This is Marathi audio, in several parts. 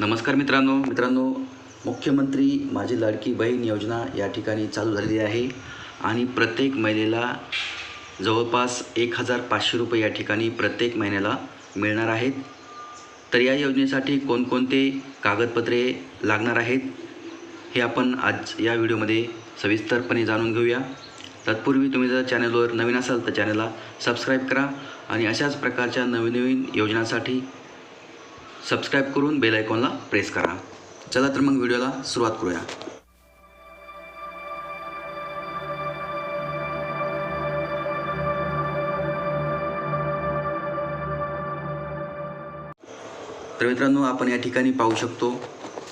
नमस्कार मित्रांनो. मित्रांनो मुख्यमंत्री माझी लाडकी बहीण योजना या ठिकाणी चालू झालेली आहे आणि प्रत्येक महिलेला जवळपास एक हजार पाचशे रुपये या ठिकाणी प्रत्येक महिन्याला मिळणार आहेत. तर या योजनेसाठी कोणकोणते कागदपत्रे लागणार आहेत हे आपण आज या व्हिडिओमध्ये सविस्तरपणे जाणून घेऊया. तत्पूर्वी तुम्ही जर चॅनलवर नवीन असाल तर चॅनलला सबस्क्राईब करा आणि अशाच प्रकारच्या नवीन नवीन योजनांसाठी सबस्क्राईब करून बेल आयकॉनला प्रेस करा. चला तर मग व्हिडिओला सुरुवात करूया. तर मित्रांनो आपण या ठिकाणी पाहू शकतो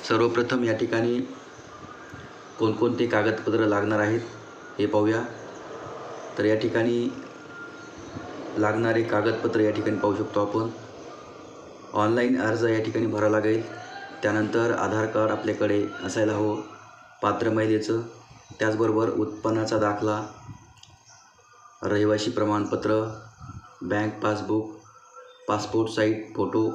सर्वप्रथम या ठिकाणी कोणकोणते कागदपत्र लागणार आहेत हे पाहूया. तर या ठिकाणी लागणारे कागदपत्र या ठिकाणी पाहू शकतो आपण. ऑनलाईन अर्ज या ठिकाणी भरावा लागेल. त्यानंतर आधार कार्ड आपल्याकडे असायला हवं. पात्र महिलेचं त्याचबरोबर उत्पन्नाचा दाखला. रहिवासी प्रमाणपत्र. Bank passbook. Passport size photo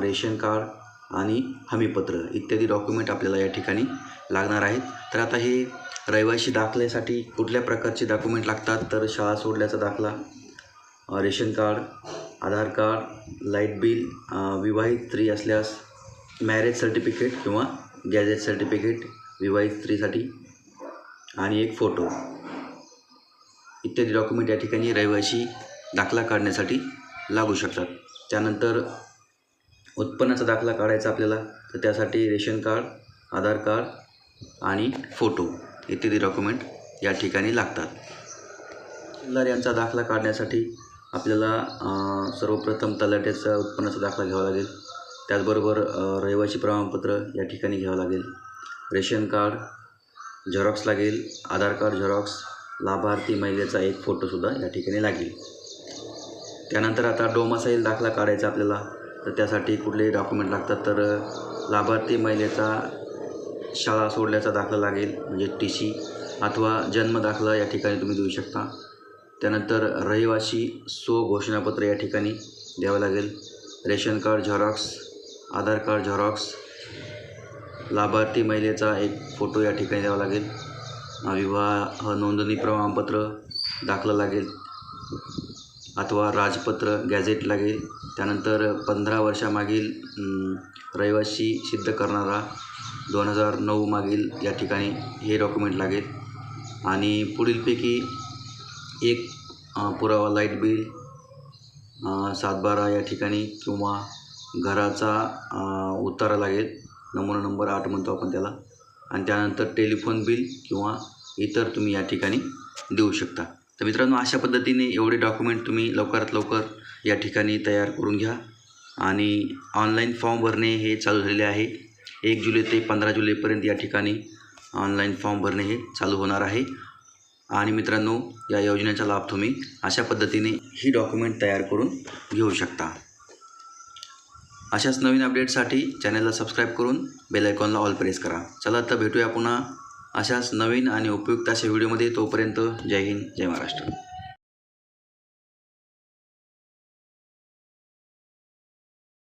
ration card आणि हमीपत्र इत्यादी डॉक्युमेंट आपल्याला या ठिकाणी लागणार आहेत. तर आता हे रहिवासी दाखल्यासाठी कुठल्या प्रकारचे डॉक्युमेंट लागतात? तर शाळा सोडल्याचा दाखला ration card Aadhaar card light bill विवाहित स्त्री असल्यास मॅरेज सर्टिफिकेट किंवा गॅजेट सर्टिफिकेट विवाहित स्त्रीसाठी आणि एक फोटो इत्यादी डॉक्युमेंट या ठिकाणी रहिवाशी दाखला काढण्यासाठी लागू शकतात. त्यानंतर उत्पन्नाचा दाखला काढायचा आपल्याला तर त्यासाठी रेशन कार्ड आधार कार्ड आणि फोटो इत्यादी डॉक्युमेंट या ठिकाणी लागतात. चिल्लर यांचा दाखला काढण्यासाठी आपल्याला सर्वप्रथम तलाट्याचा उत्पन्नाचा दाखला घ्यावा लागेल. त्याचबरोबर रहिवासी प्रमाणपत्र या ठिकाणी घ्यावं लागेल. रेशन कार्ड झेरॉक्स लागेल. आधार कार्ड झेरॉक्स लाभार्थी महिलेचा एक फोटोसुद्धा या ठिकाणी लागेल. त्यानंतर आता डोमासाईल दाखला काढायचा आपल्याला तर त्यासाठी कुठले डॉक्युमेंट लागतात तर लाभार्थी महिलेचा शाळा सोडल्याचा दाखला लागेल म्हणजे टी सी अथवा जन्म दाखला या ठिकाणी तुम्ही देऊ शकता. त्यानंतर रहिवासी सो घोषणापत्र या ठिकाणी द्यावं लागेल. Ration card xerox Aadhaar card xerox लाभार्थी महिलेचा एक फोटो या ठिकाणी द्यावा लागेल. विवाह नोंदणी प्रमाणपत्र दाखला लागेल अथवा राजपत्र गॅझेट लागेल. त्यानंतर पंधरा वर्षामागील रहिवाशी रहिवासी सिद्ध करणारा दोन हजार नऊ मागील या ठिकाणी हे डॉक्युमेंट लागेल. आणि पुढीलपैकी एक पुरावा लाइट बिल सातबारा या ठिकाणी किंवा घराचा उतारा लागेल. नमुना नंबर आठ म्हणतो आपण त्याला. आणि त्यानंतर टेलिफोन बिल किंवा इतर तुम्ही या ठिकाणी देऊ शकता. तर मित्रांनो अशा पद्धतीने एवढे डॉक्युमेंट तुम्ही लवकरात लवकर या ठिकाणी तयार करून घ्या. आणि ऑनलाईन फॉर्म भरणे हे चालू झालेले आहे. एक जुलै ते पंधरा जुलैपर्यंत या ठिकाणी ऑनलाईन फॉर्म भरणे हे चालू होणार आहे. आणि मित्रांनो या योजनेचा लाभ तुम्ही अशा पद्धतीने ही डॉक्युमेंट तयार करून घेऊ शकता. अशाच नवीन अपडेटसाठी चॅनलला सबस्क्राईब करून बेल आयकॉनला ऑल प्रेस करा. चला तर भेटूया पुन्हा अशाच नवीन आणि उपयुक्त अशा व्हिडिओमध्ये तोपर्यंत जय हिंद जय महाराष्ट्र.